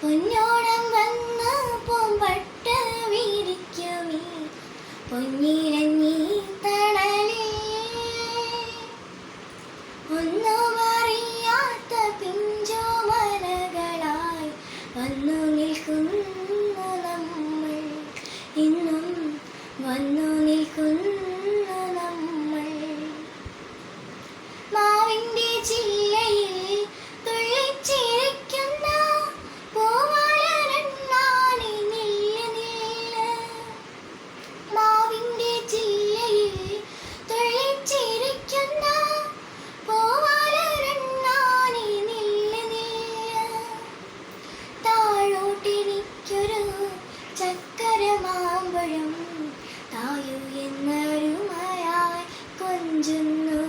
പൊന്നോണം വന്ന പൂമ്പട്ട വീരിക്കുമീ പൊന്നിരഞ്ഞി മാമ്പഴം തായു എന്നരുമയായി കൊഞ്ചുന്നു.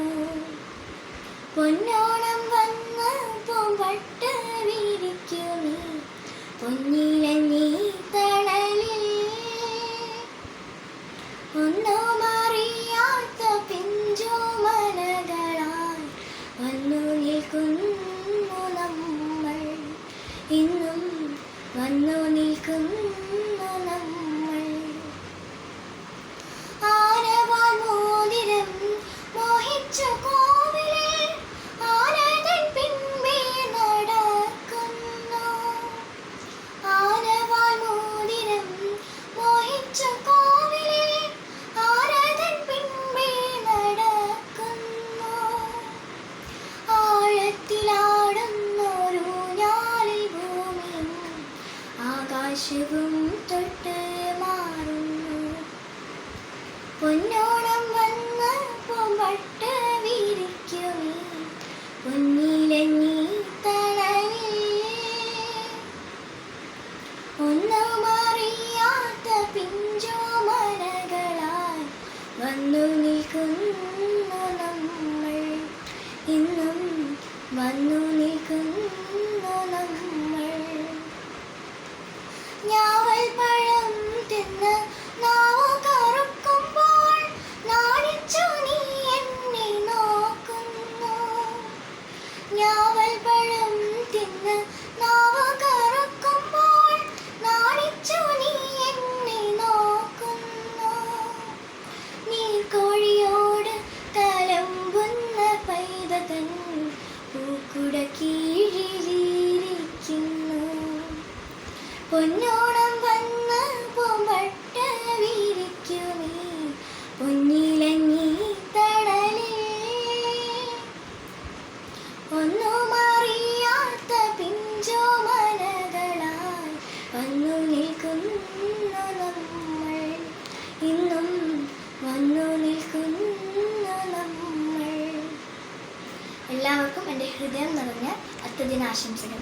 പൊന്നോണം വന്ന് പൂമ്പട്ട വിരിക്കുമീ നീ തണലിൽ ഒന്നും അറിയാത്ത പിഞ്ചോ മനകളായി വന്നു നിൽക്കുന്നു നമ്മൾ. ഇന്നും വന്നു നിൽക്കുന്നു ആകാശവും തൊട്ട് മാറുന്നു. പൊന്നോണം വന്ന് പൂമ്പട്ട പൊന്നിലെ പൊന്നിലഞ്ഞി തണലിൽ ഒന്നും അറിയാത്ത പിഞ്ചോ മനകളാൽ വന്നു നിൽക്കുന്നു. ഞാവൽ പഴം നാവ നീ എന്നെ നോക്കുന്നു. പൂക്കുട കീഴിലിരിക്കുന്നു. പൊന്നോണം എല്ലാവർക്കും എന്റെ ഹൃദയം നിറഞ്ഞ അത്തദിനാശംസകൾ